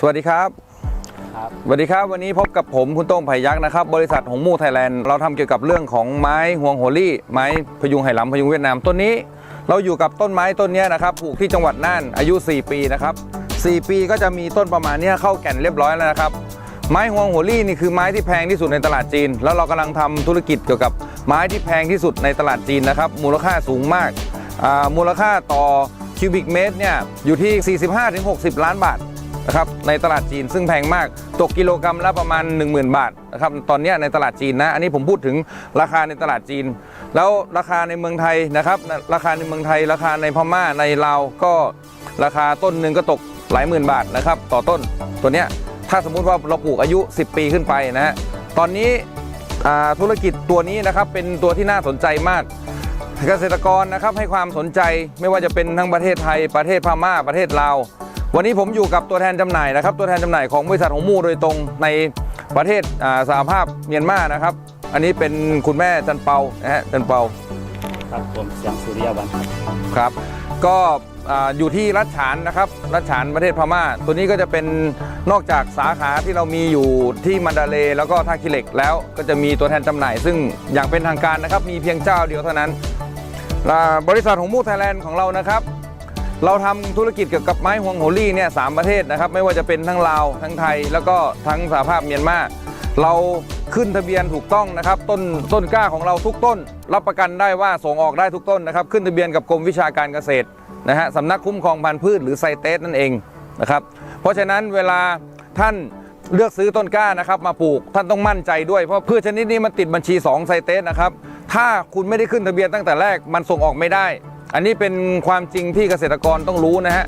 สวัสดีครับครับสวัสดีครับวันนี้พบกับผมคุณโต้งไผ่ยักษ์นะครับ บริษัทหงมู่ไทยแลนด์เราทำเกี่ยวกับเรื่องของไม้ห่วงโหรี่ ไม้พยุงไหหลำพยุงเวียดนามต้นนี้ เราอยู่กับต้นไม้ต้นเนี้ยนะครับปลูกที่จังหวัดน่านอายุ 4 ปีนะครับ 4 ปีก็จะมีต้นประมาณเนี้ยเข้าแก่นเรียบร้อยแล้วนะครับ ไม้ห่วงโหรี่นี่คือไม้ที่แพงที่สุดในตลาดจีน แล้วเรากำลังทำธุรกิจเกี่ยวกับไม้ที่แพงที่สุดในตลาดจีนนะครับมูลค่าสูงมากอ่ามูลค่าต่อคิวบิกเมตรเนี่ยอยู่ที่ 45-60 ล้านบาท นะครับในตลาดจีนซึ่งแพงมากตกกิโลกรัมละประมาณ 10,000 บาทนะครับตอนนี้ในตลาดจีนนะอันนี้ผมพูดถึงราคาในตลาดจีน แล้วราคาในเมืองไทยนะครับราคาในเมืองไทย ราคาในพม่าในลาวก็ราคาต้นหนึ่งก็ตกหลายหมื่นบาทนะครับต่อต้นตัวเนี้ยถ้าสมมุติว่าเราปลูกอายุ 10 ปีขึ้นไปนะฮะตอนนี้ธุรกิจตัวนี้นะครับเป็นตัวที่น่าสนใจมากเกษตรกรนะครับให้ความสนใจไม่ว่าจะเป็นทั้งประเทศไทยประเทศพม่าประเทศลาว วันนี้ผมอยู่กับตัวแทนจำหน่ายนะครับ ตัวแทนจำหน่ายของบริษัทของมูโดยตรงในประเทศอ่าสหภาพเมียนมานะครับ อันนี้เป็นคุณแม่จันเปานะฮะจันเปาครับผมเสียงสุริยาวันครับครับ ก็อ่าอยู่ที่รัชฉานนะครับรัชฉานประเทศพม่า ตัวนี้ก็จะเป็นนอกจากสาขาที่เรามีอยู่ที่มันดาเลย์แล้วก็ท่าขี้เหล็กแล้วก็จะมีตัวแทนจำหน่าย ซึ่งอย่างเป็นทางการนะครับมีเพียงเจ้าเดียวเท่านั้นอ่าบริษัทของมูไทยแลนด์ของเรานะครับ เราทำธุรกิจเกี่ยวกับไม้ฮวงโหรี่เนี่ยสามประเทศนะครับ ไม่ว่าจะเป็นทั้งลาวทั้งไทย แล้วก็ทั้งสหภาพเมียนมาเราขึ้นทะเบียนถูกต้องนะครับ ต้นต้นกล้าของเราทุกต้น รับประกันได้ว่าส่งออกได้ทุกต้นนะครับ ขึ้นทะเบียนกับกรมวิชาการเกษตรนะฮะสำนักคุ้มครองพันธุ์พืชหรือไซเตสนั่นเองนะครับ เพราะฉะนั้นเวลาท่านเลือกซื้อต้นกล้านะครับมาปลูกท่านต้องมั่นใจด้วยเพราะพืชชนิดนี้มันติดบัญชี2ไซเตสนะครับถ้าคุณไม่ได้ขึ้นทะเบียนตั้งแต่แรกมันส่งออกไม่ได้ อันนี้เป็นความจริงที่เกษตรกรต้องรู้นะฮะ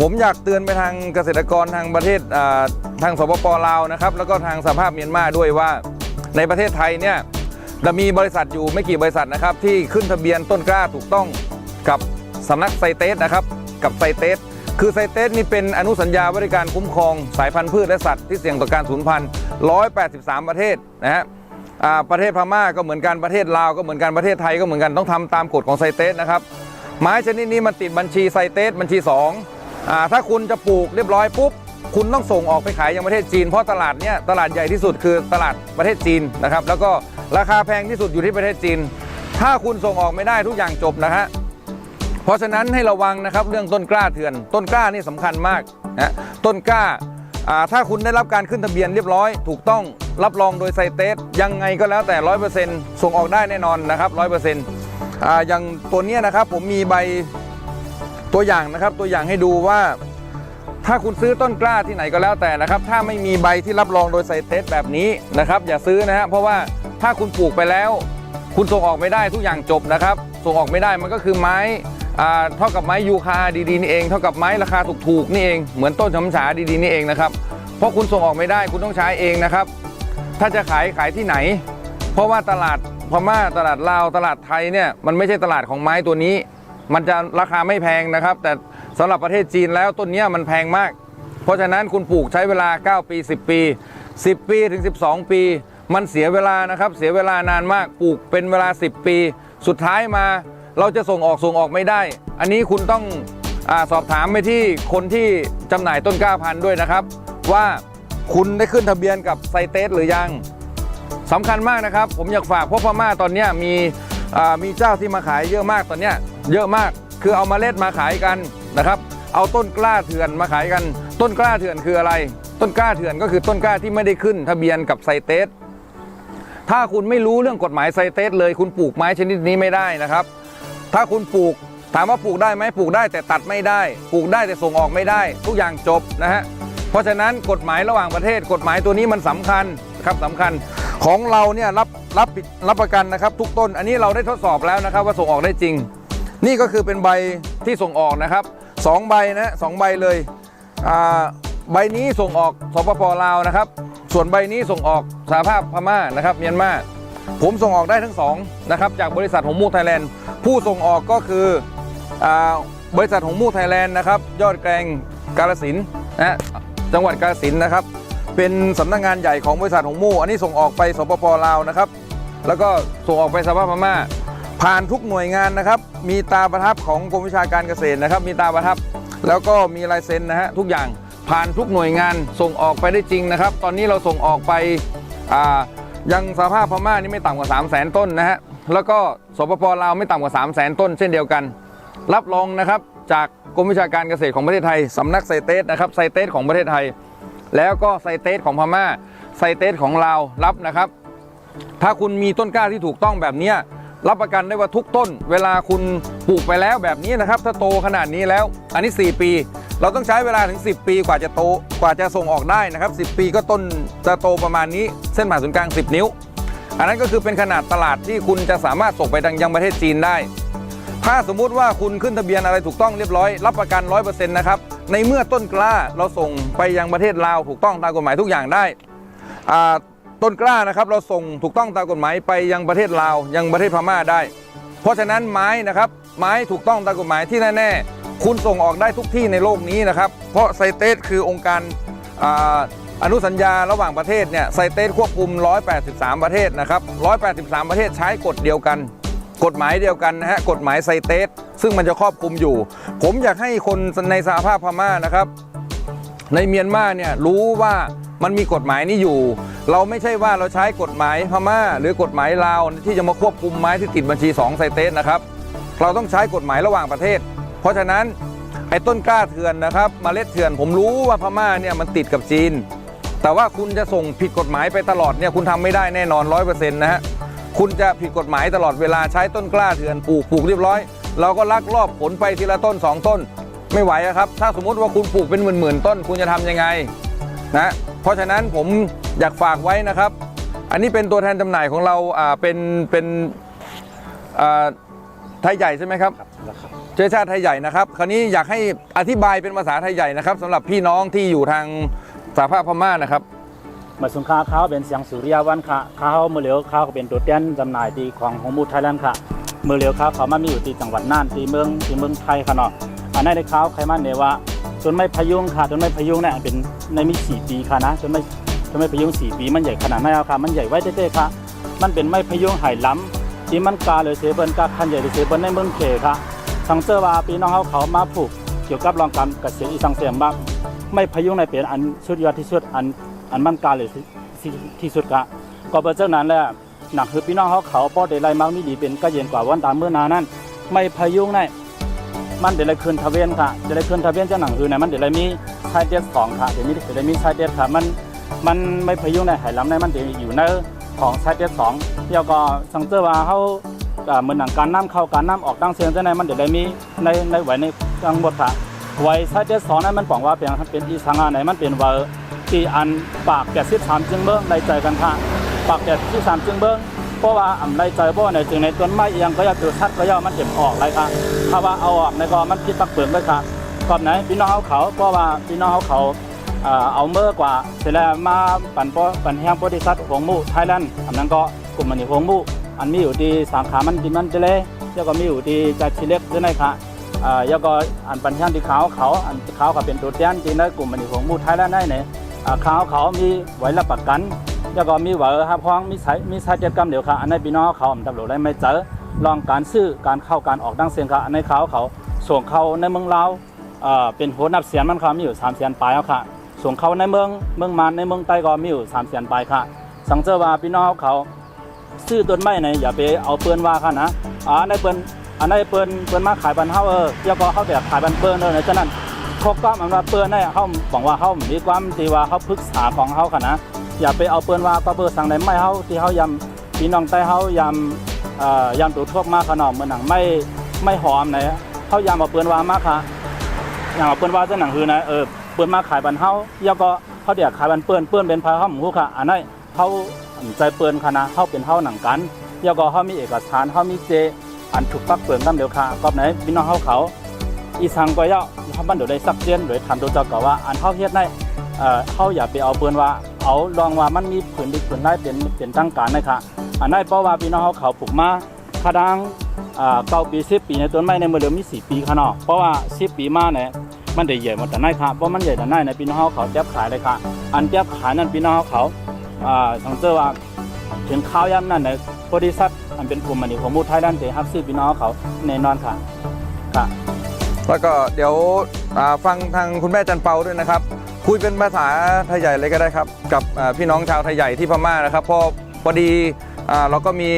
ผมอยากเตือนไปทางเกษตรกรทางประเทศทางสปปลาวนะครับแล้วก็ทางสภาพเมียนมาด้วยว่า ในประเทศไทยเนี่ยจะมีบริษัทอยู่ไม่กี่บริษัทนะครับ ที่ขึ้นทะเบียนต้นกล้าถูกต้องกับสำนักไซเตสนะครับกับไซเตสคือไซเตสนี่เป็นอนุสัญญาบริการคุ้มครองสายพันธุ์พืชและสัตว์ที่เสี่ยงต่อการสูญพันธุ์ 183 ประเทศนะฮะประเทศพม่าก็เหมือนกันประเทศลาวก็เหมือนกันประเทศไทยก็เหมือนกันต้องทำตามกฎของไซเตสนะครับ ไม้ชนิดนี้มันติดบัญชีไซเตสบัญชี2อ่าถ้าคุณจะปลูกเรียบร้อยปุ๊บคุณต้องส่งออกไปขายยังประเทศจีน เพราะตลาดเนี้ยตลาดใหญ่ที่สุดคือตลาดประเทศจีนนะครับแล้วก็ราคาแพงที่สุดอยู่ที่ประเทศจีน ถ้าคุณส่งออกไม่ได้ทุกอย่างจบนะฮะเพราะฉะนั้นให้ระวังนะครับเรื่องต้นกล้าเถื่อน ต้นกล้านี่สำคัญมากนะต้นกล้าถ้าคุณได้รับการขึ้นทะเบียนเรียบร้อย ถูกต้องรับรองโดยไซเตสยังไงก็แล้วแต่ร้อยเปอร์เซ็นต์ส่งออกได้แน่นอนนะครับร้อยเปอร์เซ็นต์ อย่างตัวเนี้ยนะครับผมมีใบตัวอย่างนะครับตัวอย่างให้ดูว่า ถ้าคุณซื้อต้นกล้าที่ไหนก็แล้วแต่นะครับ ถ้าไม่มีใบที่รับรองโดยไซเตสแบบนี้นะครับ อย่าซื้อนะฮะเพราะว่าถ้าคุณปลูกไปแล้ว คุณส่งออกไม่ได้ทุกอย่างจบนะครับ ส่งออกไม่ได้มันก็คือไม้เท่ากับไม้ยูคาดีๆนี่เองเท่ากับไม้ราคาถูกๆนี่เองเหมือนต้นฉำฉาดีๆนี่เองนะครับเพราะคุณส่งออกไม่ได้คุณต้องใช้เองนะครับ ถ้าจะขายขายที่ไหน เพราะว่าตลาด พม่าตลาดลาวตลาดไทยเนี่ยมันไม่ใช่ตลาดของไม้ตัวนี้ มันจะราคาไม่แพงนะครับ แต่สำหรับประเทศจีนแล้วต้นนี้มันแพงมาก เพราะฉะนั้นคุณปลูกใช้เวลา 9 ปี 10 ปี 10 ปีถึง 12 ปี มันเสียเวลานะครับเสียเวลานานมากปลูกเป็นเวลา 10 ปี สุดท้ายมาเราจะส่งออกส่งออกไม่ได้ อันนี้คุณต้องอสอบถามไปที่คนที่จำหน่ายต้นกล้าพันธุ์ด้วยนะครับ ว่าคุณได้ขึ้นทะเบียนกับไซเตสหรือยัง สำคัญมากนะครับ ผมอยากฝากเพราะพม่าตอนนี้มีมีเจ้าที่มาขายเยอะมากตอนนี้เยอะมากคือเอามาเล็ดมาขายกันนะครับ เอาต้นกล้าเถื่อนมาขายกัน ต้นกล้าเถื่อนคืออะไร ต้นกล้าเถื่อนก็คือต้นกล้าที่ไม่ได้ขึ้น ทะเบียนกับไซเตสถ้าคุณไม่รู้เรื่องกฎหมายไซเตสเลยคุณปลูกไม้ชนิดนี้ไม่ได้นะครับ ถ้าคุณปลูกถามว่าปลูกได้ไหมปลูกได้แต่ตัดไม่ได้ ปลูกได้แต่ส่งออกไม่ได้ ทุกอย่างจบนะฮะเพราะฉะนั้นกฎหมายระหว่างประเทศ กฎหมายตัวนี้มันสำคัญครับสำคัญ ของเราเนี่ยรับรับรับประกันนะครับ ทุกต้น อันนี้เราได้ทดสอบแล้วนะครับ ว่าส่งออกได้จริง นี่ก็คือเป็นใบที่ส่งออกนะครับสองใบนะสองใบเลยใบนี้ส่งออกสปปลาวนะครับ ส่วนใบนี้ส่งออกสหภาพพม่านะครับเมียนมาผมส่งออกได้ทั้งสองนะครับจากบริษัทหงมูไทยแลนด์ผู้ส่งออกก็คืออบริษัทหงมูไทยแลนด์นะครับ ยอดแกรงกาลสินนะจังหวัดกาลสินนะครับ เป็นสำนักงานใหญ่ของบริษัทหงมูอันนี้ส่งออกไปสปปลาวนะครับ แล้วก็ส่งออกไปสหภาพพม่า ผ่านทุกหน่วยงานนะครับ มีตาประทับของกรมวิชาการเกษตรนะครับ มีตาประทับ แล้วก็มีลายเซ็นนะฮะทุกอย่างผ่านทุกหน่วยงานส่งออกไปได้จริงนะครับ ตอนนี้เราส่งออกไปยังสภาพพม่านี่ไม่ต่ำกว่า 3 0 0แสนต้นนะฮะแล้วก็สปปลาวไม่ต่ำกว่า 3 0 0แสนต้น เช่นเดียวกัน รับรองนะครับจากกรมวิชาการเกษตรของประเทศไทยสำนักไซเตสนะครับไซเตสของประเทศไทย แล้วก็ไซเตสของพม่าไซเตสของลาวรับนะครับ ถ้าคุณมีต้นกล้าที่ถูกต้องแบบนี้รับประกันได้ว่าทุกต้น เวลาคุณปลูกไปแล้วแบบนี้นะครับ ถ้าโตขนาดนี้แล้ว อันนี้ 4 ปี เราต้องใช้เวลาถึง 10 ปีกว่าจะโตกว่าจะส่งออกได้นะครับ 10 ปีก็ต้นจะโตประมาณนี้ เส้นผ่าศูนย์กลาง 10 นิ้ว อันนั้นก็คือเป็นขนาดตลาดที่คุณจะสามารถส่งไปยังประเทศจีนได้ ถ้าสมมุติว่าคุณขึ้นทะเบียนอะไรถูกต้องเรียบร้อย รับประกัน 100%นะครับ ในเมื่อต้นกล้าเราส่งไปยังประเทศลาวถูกต้องตามกฎหมายทุกอย่างได้ต้นกล้านะครับเราส่งถูกต้องตามกฎหมายไปยังประเทศลาวยังประเทศพม่าได้ เพราะฉะนั้นไม้นะครับไม้ถูกต้องตามกฎหมายที่แน่ๆ คุณส่งออกได้ทุกที่ในโลกนี้นะครับ เพราะไซเตสคือองค์การอาอนุสัญญาระหว่างประเทศเนี่ยไซเตสควบคุม 183 ประเทศนะครับ 183 ประเทศใช้กฎเดียวกัน กฎหมายเดียวกันนะฮะกฎหมายไซเตสซึ่งมันจะครอบคลุมอยู่ ผมอยากให้คนในสหภาพพม่านะครับ ในเมียนมาเนี่ยรู้ว่ามันมีกฎหมายนี้อยู่ เราไม่ใช่ว่าเราใช้กฎหมายพม่า หรือกฎหมายลาวที่จะมาควบคุมไม้ที่ติดบัญชี2ไซเตสนะครับ เราต้องใช้กฎหมายระหว่างประเทศ เพราะฉะนั้นไอ้ต้นกล้าเถื่อนนะครับมเมล็ดเถื่อนผมรู้ว่าพม่าเนี่ยมันติดกับจีน แต่ว่าคุณจะส่งผิดกฎหมายไปตลอดเนี่ยคุณทำไม่ได้แน่นอนร้อยเปอร์เซ็นต์นะฮะ คุณจะผิดกฎหมายตลอดเวลาใช้ต้นกล้าเถื่อนปลูกปลูกเรียบร้อย เราก็ลักลอบผลไปทีละต้น 2 ต้น ไม่ไหวอะครับ ถ้าสมมุติว่าคุณปลูกเป็นหมื่นๆต้น คุณจะทำยังไงนะเพราะฉะนั้นผมอยากฝากไว้นะครับ อันนี้เป็นตัวแทนจำหน่ายของเราอ่าเป็นเป็นอ่าไทยใหญ่ใช่ไหมครับครับแล้วครับเชื้อชาติไทยใหญ่นะครับ คราวนี้อยากให้อธิบายเป็นภาษาไทยใหญ่นะครับสำหรับพี่น้องที่อยู่ทางสหภาพพม่านะครับ มาสุนค้าเขาเป็นเสียงสุริยาวันค่ะเขาเมื่อเหลียวเขาก็เป็นตัวแทนจำหน่ายดีของของมูไทยแลนด์ค่ะ เมื่อเหลียวเขาเขามามีอยู่ที่จังหวัดน่านที่เมืองที่เมืองไทยค่ะเนาะอันนั้นในเขาใครมันเนี่ยว่าต้นไม้พยุงค่ะต้นไม้พยุงเนี่ยเป็นในมีสี่ปีค่ะนะต้นไม้ต้นไม้พยุงสี่ปีมันใหญ่ขนาดไหนเอาค่ะ มันใหญ่ไว้เต้ๆค่ะ มันเป็นไม้พยุงไหล้ำที่มันกาเลยเสียเบิ้นกาคันใหญ่เลยเสียเบิ้นในเมืองเขค่ะสังเจอร์วาพี่น้องเขาเขามาผูกเกี่ยวกับรองการเกษตรอีสังเสียมบ้างไม่พยุงในเป็นอันสุดยอดที่สุดอัน อันมั่นการเลยที่สุดค่ะก็เพราะฉะนั้นแหละหนักคือพี่น้องเขาเขาป้อได้ไล่มังมีดีเป็นก็เย็นกว่าวันตามเมื่อนานั้นไม่พะยุงในมันเดี๋ยคืนทะเวนค่ะเดี๋ยคืนทะเวนเจ้าหนังคือในมันเดี๋ยวเลยมีไซเดสสองค่ะเดี๋ยวนี้เดี๋ยวเลยมีไซเดสค่ะมันมันไม่พะยุงในไหลำในมันเดี๋ยวอยู่ในของไซเดสสองแล้วก็สังเกตว่าเขาเหมือนหนังการน้ำเข้าการน้ำออกตั้งเสียงเจ้าในมันเดี๋ยมีในในไหวในกลางบทค่ะไว้ไซเดสสองนั้นมันบอกว่าเป็นเป็นอีสังอาไหนมันเป็นเวอ ทีอันปากแปดสิบสามจึงเบิ้งในใจกันค่ะปากแปดสิบสามจึงเบิ้งเพราะว่าอ่ำไรใจบ่ในจึงในต้นไม้เอียงก็ยาตัวชัดก็ย่อมันเจ็บออกไรค่ะถ้าว่าเอาออกในก็มันพิษตักเปลืองเลยค่ะก่อนไหนพี่น้องเขาเขาเพราะว่าพี่น้องเขาเขาเอาเมื่อกว่าเสร็จแล้วมาปั่นปอปั่นแห้งบริษัทหงมู่ไทยแลนด์อันนั้นก็กลุ่มมันนี่หงมู่อันมีอยู่ที่สาขามันดิมันเจเลยแล้วก็มีอยู่ที่จัดชิเล็กด้วยนะค่ะอ่าแล้วก็อันปั่นแห้งที่เขาเขาอันเขาเขาเป็นตัวแทนที่ในกลุ่มมันนี่หงมู่ไทยแลนด์ได้เนี่ย อ่าเขาเขามีไว้รับประกัน แล้วก็มีเหวอครับพ้องมีสายมีสายเจ็ดกรรมเดี๋ยวค่ะอันในพี่น้องเขาตำรวจได้ไม่เจอลองการซื้อการเข้าการออกดังเสียงค่ะอันในเขาเขาส่งเข้าในเมืองลาวเอ่อเป็นโหนับเสียนมันค่ะมีอยู่สามเสียนปลายแล้วค่ะ ส่งเข้าในเมืองเมืองมานในเมืองใต้ก็มีอยู่สามเสียนปลายค่ะ สังเจอว่าพี่น้องเขาซื้อต้นไม้ไหนอย่าไปเอาเปื้อนว่าค่ะนะอ่าอันในเปื้อนอันในเปื้นเปื้นมาขายบันเฮาเออแล้วก็เขาแต่ขายบันเปื้นเออในฉะนั้น พวกก็มันว่าเปื้อนได้เขาบอกว่าเขามีความที่ว่าเขาปรึกษาของเขาค่ะนะอย่าไปเอาเปื้อนว่าก็เบอร์สั่งในไม่เฮาที่เฮายำพี่น้องใต้เฮายำยำตัวทั่วมากขนมเหมือนหนังไม่ไม่หอมไหนเฮายำเอาเปื้อนว่ามากค่ะอย่างเอาเปื้อนว่าเจ้าหนังคือนะเออเปื้อนมาขายบันเฮาแล้วก็เขาเดี๋ยวขายบันเปื้อนเปื้อนเป็นพายห้อมหูค่ะอันนั้นเขาใจเปืนค่ะนะเขาเป็นเฮาหนังกันแล้วก็เขามีเอกสารเขามีเจ อันถูกปักเปืนกันเดียวค่ะก็ไหนพี่น้องเฮาเขา อีสังก็ย่อเขาบันเดี๋ยวได้สักเจียนโดยทำตัวเจ้าก็ว่าอันเฮาเฮ็ดได้เอ่อเขาอย่าไปเอาเปืนว่าเอาลองว่ามันมีผืนดิบผืนได้เป็นเป็นตั้งการนะคะอันนั้นเพราะว่าพี่น้องเขาเขาปลูกมาคาดังอ่าเก้าปีสิบปีในต้นไม้ในเมื่อเดิมมีสี่ปีค่ะเนาะเพราะว่าสิบปีมาเนี่ยมันได้ใหญ่หมดแต่ไหนค่ะเพราะมันใหญ่แต่ไหนในพี่น้องเขาเขาแจ๊บขายเลยค่ะ อันแจ๊บขายนั่นพี่น้องเขาเขาอ่าสังเกตว่าถึงข้าวย่ำนั่นในบริษัทอันเป็นกลุ่มมันนี่ของมูไทยด้านเตะฮับซื้อพี่น้องเขาแน่นอนค่ะค่ะ แล้วก็เดี๋ยวฟังทางคุณแม่จันเปาด้วยนะครับ คุยเป็นภาษาไทยใหญ่เลยก็ได้ครับ กับพี่น้องชาวไทยใหญ่ที่พม่านะครับเพราะพอดีเราก็มี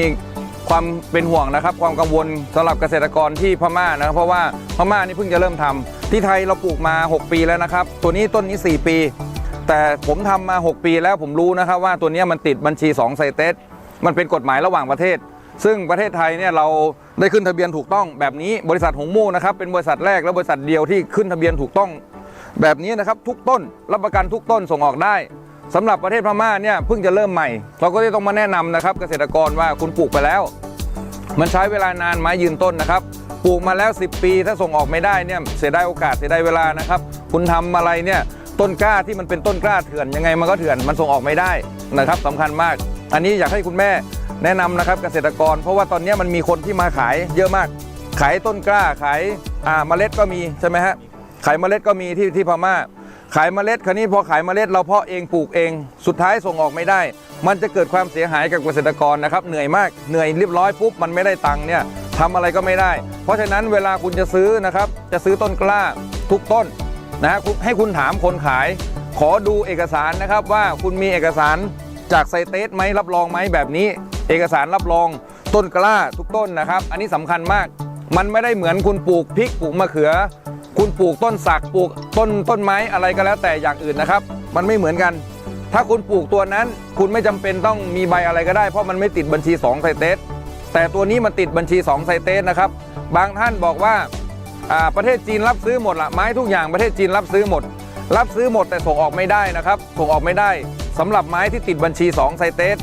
ความเป็นห่วงนะครับ ความกังวลสำหรับเกษตรกรที่พม่านะครับเพราะว่าพม่านี่เพิ่งจะเริ่มทำที่ไทยเราปลูกมา 6 ปีแล้วนะครับ ตัวนี้ต้นนี้ 4 ปี แต่ผมทำมา 6 ปีแล้วผมรู้นะครับว่าตัวนี้มันติดบัญชี2ไซเตสมันเป็นกฎหมายระหว่างประเทศ ซึ่งประเทศไทยเนี่ยเราได้ขึ้นทะเบียนถูกต้องแบบนี้บริษัทหงมู่นะครับเป็นบริษัทแรกและบริษัทเดียวที่ขึ้นทะเบียนถูกต้อง แบบนี้นะครับทุกต้นรับประกันทุกต้นส่งออกได้สำหรับประเทศพม่าเนี่ยเพิ่งจะเริ่มใหม่ เราก็ต้องมาแนะนำนะครับเกษตรกรว่าคุณปลูกไปแล้ว มันใช้เวลานานไม้ยืนต้นนะครับปลูกมาแล้ว 10 ปี ถ้าส่งออกไม่ได้เนี่ยเสียดายโอกาสเสียดายเวลานะครับ คุณทำอะไรเนี่ยต้นกล้าที่มันเป็นต้นกล้าเถื่อนยังไงมันก็เถื่อนมันส่งออกไม่ได้นะครับสำคัญมาก อันนี้อยากให้คุณแม่ แนะนำนะครับเกษตรกร เพราะว่าตอนนี้มันมีคนที่มาขายเยอะมาก ขายต้นกล้าขายอ่าเมล็ดก็มีใช่ไหมฮะขายเมล็ดก็มีที่ที่พม่า ขายเมล็ดคราวนี้พอขายเมล็ดเราเพาะเองปลูกเอง สุดท้ายส่งออกไม่ได้ มันจะเกิดความเสียหายกับเกษตรกรนะครับเหนื่อยมากเหนื่อยเรียบร้อยปุ๊บมันไม่ได้ตังค์เนี่ยทำอะไรก็ไม่ได้ เพราะฉะนั้นเวลาคุณจะซื้อนะครับ จะซื้อต้นกล้าทุกต้นนะฮะให้คุณถามคนขาย ขอดูเอกสารนะครับว่าคุณมีเอกสารจากไซเตสไหมรับรองไหมแบบนี้ เอกสารรับรองต้นกล้าทุกต้นนะครับ อันนี้สำคัญมาก มันไม่ได้เหมือนคุณปลูกพริกปลูกมะเขือ คุณปลูกต้นสักปลูกต้นต้นไม้อะไรก็แล้วแต่อย่างอื่นนะครับ มันไม่เหมือนกัน ถ้าคุณปลูกตัวนั้น คุณไม่จำเป็นต้องมีใบอะไรก็ได้เพราะมันไม่ติดบัญชี2ไซเตสแต่ตัวนี้มันติดบัญชี2ไซเตสนะครับ บางท่านบอกว่าประเทศจีนรับซื้อหมดละไม้ทุกอย่างประเทศจีนรับซื้อหมด รับซื้อหมดแต่ส่งออกไม่ได้นะครับ ส่งออกไม่ได้สำหรับไม้ที่ติดบัญชี2ไซเตส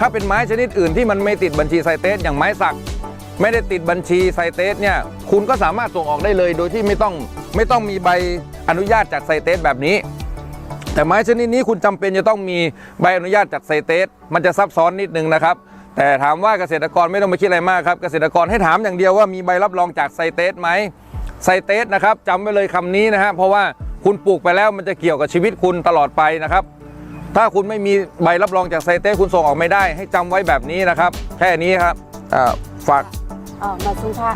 ถ้าเป็นไม้ชนิดอื่นที่มันไม่ติดบัญชีไซเตสอย่างไม้สัก ไม่ได้ติดบัญชีไซเตสเนี่ยคุณก็สามารถส่งออกได้เลย โดยที่ไม่ต้องไม่ต้องมีใบอนุญาตจากไซเตสแบบนี้ แต่ไม้ชนิดนี้คุณจำเป็นจะต้องมีใบอนุญาตจากไซเตสมันจะซับซ้อนนิดนึงนะครับ แต่ถามว่าเกษตรกรไม่ต้องไปคิดอะไรมากครับเกษตรกรให้ถามอย่างเดียวว่ามีใบรับรองจากไซเตสไหมไซเตสนะครับจำไว้เลยคำนี้นะฮะเพราะว่าคุณปลูกไปแล้วมันจะเกี่ยวกับชีวิตคุณตลอดไปนะครับ ถ้าคุณไม่มีใบรับรองจากไซเตสคุณส่งออกไม่ได้ ให้จำไว้แบบนี้นะครับ แค่นี้ครับอ่าฝาก เออมาซุงค่ะ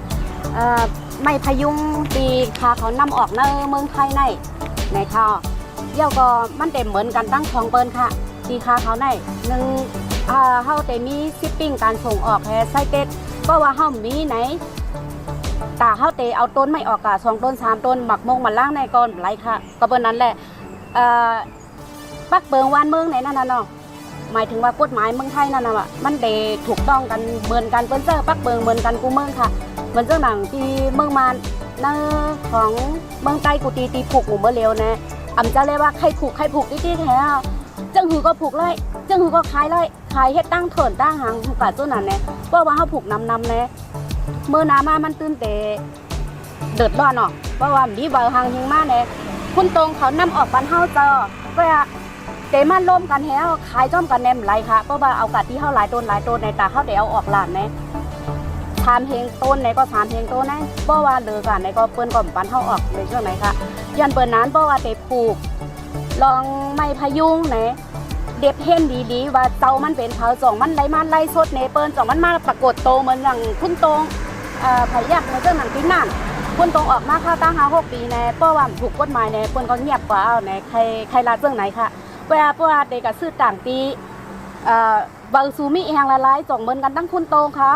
เอ่อไม่พยุงปีค่ะเขานำออกในเมืองไทยในในค่ะเยี่ยวก็มันเต็มเหมือนกันตั้งของเปิ้นค่ะปีค่าเขาในหนึ่งอ่าเฮาแต่มีซิปปิ้งการส่งออกแฮไซเต็ดก็ว่าเฮามีไหนตาเฮาเตเอาต้นไม่ออกกะสองต้นสามต้นหมักมงมาล่างในก่อนไรค่ะ ก็เปิ้นนั้นแหละเอ่อ ปักเบิงวานเมืองไหนนั่นน่ะเนาะหมายถึงว่ากฎหมายเมืองไทยนั่นน่ะมันเดถูกต้องกันเหมือนกันเปิ้นเจอปักเบิงเหมือนกันกูเมืองค่ะ เหมือนเจ้าหนังที่เมืองมานเนอของเมืองใต้กูตีตีผูกหมู่เมื่อเร็วนะอ่ำจะเลยกว่าใครผูกใครผูกทีที่แท้จังหือก็ผูกเลยจังหือก็ขายเลยขายเฮ็ดตั้งเถินตั้งหางผูกกะเจ้าหนั้นเนี่ยเพราว่าเขาผูกนำนำเนี่ยเมื่อน้ำมามันตื่นเตะเดือดร้อนเนาะเพราะว่ามีเบอร์หางหิงมาเนี่ยคุณตรงเขานำออกบ้านเฮาเจอก็ อะเตมันร่มกันแฮวขายจ้อมกันแนมไรค่ะเพราะว่าเอากัดที่เฮาหลายต้นหลายต้นในตาเฮาได้เอาออกหลานแน่ทามเพลงต้นไหนก็สามเพลงต้นนะเพราะว่าเลือกันไหนก็เปิ้นก่อมปันเฮาออกในช่วงไหนค่ะยันเปิ้นนั้นเพราะว่าเตปลูก ลองไม่พยุงไหนเด็บเห็นดีๆว่าเตามันเป็นเผาจ่องมันไหลมาไล่สดในเปิ้นจ่องมันมาปรากฏโตเหมือนอย่างคุณตรงเอ่อไผยักในเรื่องหนังที่นั่นคุณตรงออกมาเข้าตั้งหาหกปีในเพราะว่าถูกกฎหมายในเปิ้นก็เงียบกว่าเอาในใครใครลาเรื่องไหนค่ะ เวลาเพราะว่าเด็กกับซื้อต่างตีเอ่อบางซูมิแหงละลายจ่องเหมือนกันตั้งคุณโตงเขา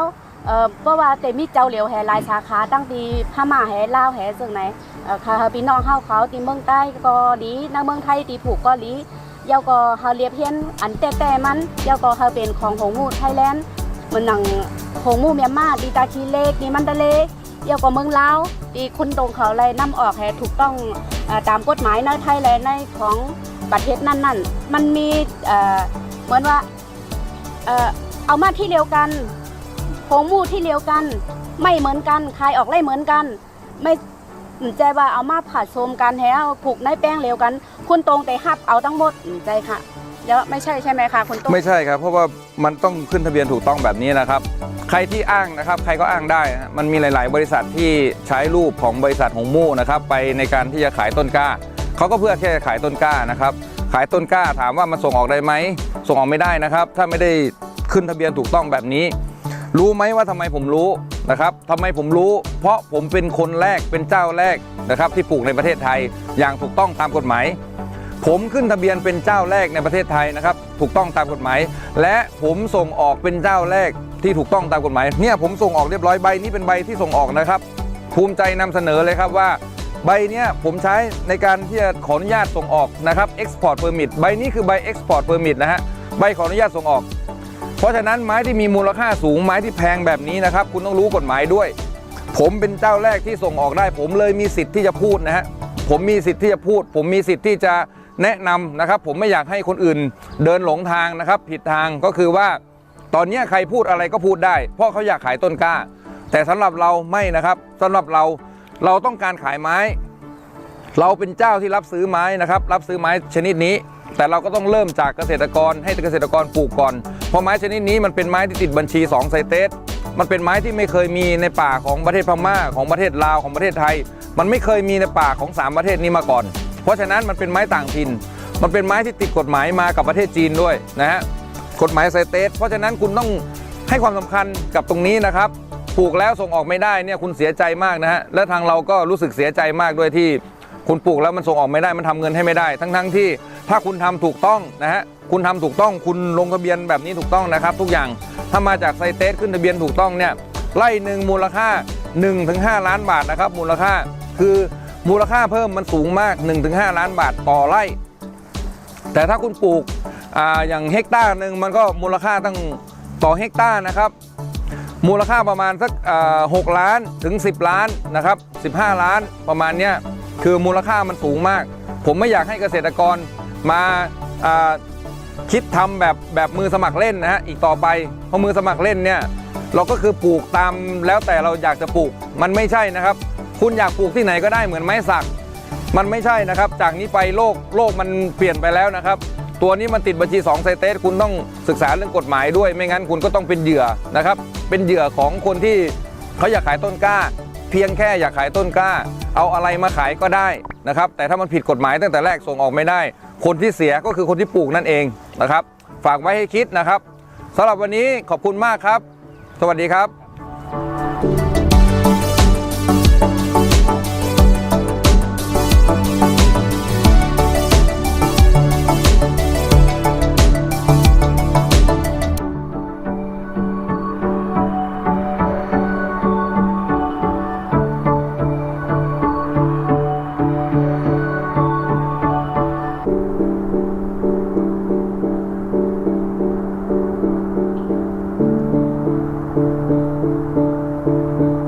เพราะว่าเตมีเจ้าเหลียวแห่ลายสาขาตั้งตีพม่าแห่ลาวแห่ซึ่งไหนเอ่อค่ะพี่น้องเฮาเขาตีเมืองใต้ก็ดีในเมืองไทยตีผูกก็ดีเยาก็เฮาเรียบเฮียนอันแต่แต่มันเยาก็เฮาเป็นของหงมูไทยแลนด์มือนหนังหงมูเมียนมาดีตาคีเล็กดีมันตะเลเยาก็เมืองลาวตีคุณตรงเขาเลยนํออกแห่ถูกต้องตามกฎหมายในไทยและในของ ประเทศนั่นๆมันมีเหมือนว่าเอามาที่เดียวกันโคงมูที่เดียวกัน ไม่เหมือนกันคายออกไล่เหมือนกัน ไม่ใจว่าเอามาผัดโซมกันแฮะผูกในแป้งเร็วกัน คุณตรงแต่ฮับเอาทั้งหมดใจค่ะเดี๋ยวไม่ใช่ใช่ไหมคะคุณตรงไม่ใช่ครับ เพราะว่ามันต้องขึ้นทะเบียนถูกต้องแบบนี้นะครับ ใครที่อ้างนะครับใครก็อ้างได้ มันมีหลาย ๆ บริษัทที่ใช้รูปของบริษัทหงมู่นะครับ ไปในการที่จะขายต้นกล้า เขาก็เพื่อแค่ขายต้นกล้านะครับ ขายต้นกล้าถามว่ามันส่งออกได้ไหม ส่งออกไม่ได้นะครับ ถ้าไม่ได้ขึ้นทะเบียนถูกต้องแบบนี้ รู้ไหมว่าทำไมผมรู้นะครับทำไมผมรู้ เพราะผมเป็นคนแรกเป็นเจ้าแรกนะครับ ที่ปลูกในประเทศไทยอย่างถูกต้องตามกฎหมายผมขึ้นทะเบียนเป็นเจ้าแรกในประเทศไทยนะครับ ถูกต้องตามกฎหมาย และผมส่งออกเป็นเจ้าแรกที่ถูกต้องตามกฎหมายเนี่ยผมส่งออกเรียบร้อยใบนี้เป็นใบที่ส่งออกนะครับ ภูมิใจนำเสนอเลยครับว่า ใบเนี้ยผมใช้ในการที่จะขออนุญาตส่งออกนะครับ export permit ใบนี้คือใบ export permit นะฮะใบขออนุญาตส่งออก เพราะฉะนั้นไม้ที่มีมูลค่าสูงไม้ที่แพงแบบนี้นะครับ คุณต้องรู้กฎหมายด้วย ผมเป็นเจ้าแรกที่ส่งออกได้ ผมเลยมีสิทธิ์ที่จะพูดนะฮะผมมีสิทธิ์ที่จะพูด ผมมีสิทธิ์ที่จะแนะนำนะครับ ผมไม่อยากให้คนอื่นเดินหลงทางนะครับ ผิดทางก็คือว่าตอนนี้ใครพูดอะไรก็พูดได้ เพราะเขาอยากขายต้นกล้า แต่สำหรับเราไม่นะครับสำหรับเรา เราต้องการขายไม้ เราเป็นเจ้าที่รับซื้อไม้นะครับ รับซื้อไม้ชนิดนี้ แต่เราก็ต้องเริ่มจากเกษตรกรให้เกษตรกรปลูกก่อน เพราะไม้ชนิดนี้มันเป็นไม้ที่ติดบัญชี2ไซเตสมันเป็นไม้ที่ไม่เคยมีในป่าของประเทศพม่าของประเทศลาวของประเทศไทย มันไม่เคยมีในป่าของสามประเทศนี้มาก่อน เพราะฉะนั้นมันเป็นไม้ต่างถิ่น มันเป็นไม้ที่ติดกฎหมายมากับประเทศจีนด้วยนะฮะกฎหมายไซเตสเพราะฉะนั้นคุณต้องให้ความสำคัญกับตรงนี้นะครับ ปลูกแล้วส่งออกไม่ได้เนี่ยคุณเสียใจมากนะฮะและทางเราก็รู้สึกเสียใจมากด้วยที่คุณปลูกแล้วมันส่งออกไม่ได้มันทำเงินให้ไม่ได้ ทั้งๆที่ถ้าคุณทำถูกต้องนะฮะคุณทำถูกต้องคุณลงทะเบียนแบบนี้ถูกต้องนะครับ ทุกอย่างถ้ามาจากไซเตสขึ้นทะเบียนถูกต้องเนี่ยไร่หนึ่งมูลค่า 1-5 ล้านบาทนะครับมูลค่าคือมูลค่าเพิ่มมันสูงมาก 1-5 ล้านบาทต่อไร่ แต่ถ้าคุณปลูกอาอย่างเฮกตาร์หนึ่งมันก็มูลค่าตั้งต่อเฮกตาร์นะครับ มูลค่าประมาณสักอ่า6ล้านถึง 10 ล้านนะครับ15 ล้านประมาณเนี้ยคือมูลค่ามันสูงมาก ผมไม่อยากให้เกษตรกรมาคิดทำแบบแบบมือสมัครเล่นนะฮะอีกต่อไปเพราะมือสมัครเล่นเนี่ยเราก็คือปลูกตามแล้วแต่เราอยากจะปลูกมันไม่ใช่นะครับ คุณอยากปลูกที่ไหนก็ได้เหมือนไม้สัก มันไม่ใช่นะครับ จากนี้ไปโลกโลกมันเปลี่ยนไปแล้วนะครับ ตัวนี้มันติดบัญชี2ไซเตสคุณต้องศึกษาเรื่องกฎหมายด้วย ไม่งั้นคุณก็ต้องเป็นเหยื่อนะครับ เป็นเหยื่อของคนที่เขาอยากขายต้นกล้า เพียงแค่อยากขายต้นกล้า เอาอะไรมาขายก็ได้นะครับ แต่ถ้ามันผิดกฎหมายตั้งแต่แรกส่งออกไม่ได้ คนที่เสียก็คือคนที่ปลูกนั่นเองนะครับ ฝากไว้ให้คิดนะครับสำหรับวันนี้ขอบคุณมากครับ สวัสดีครับ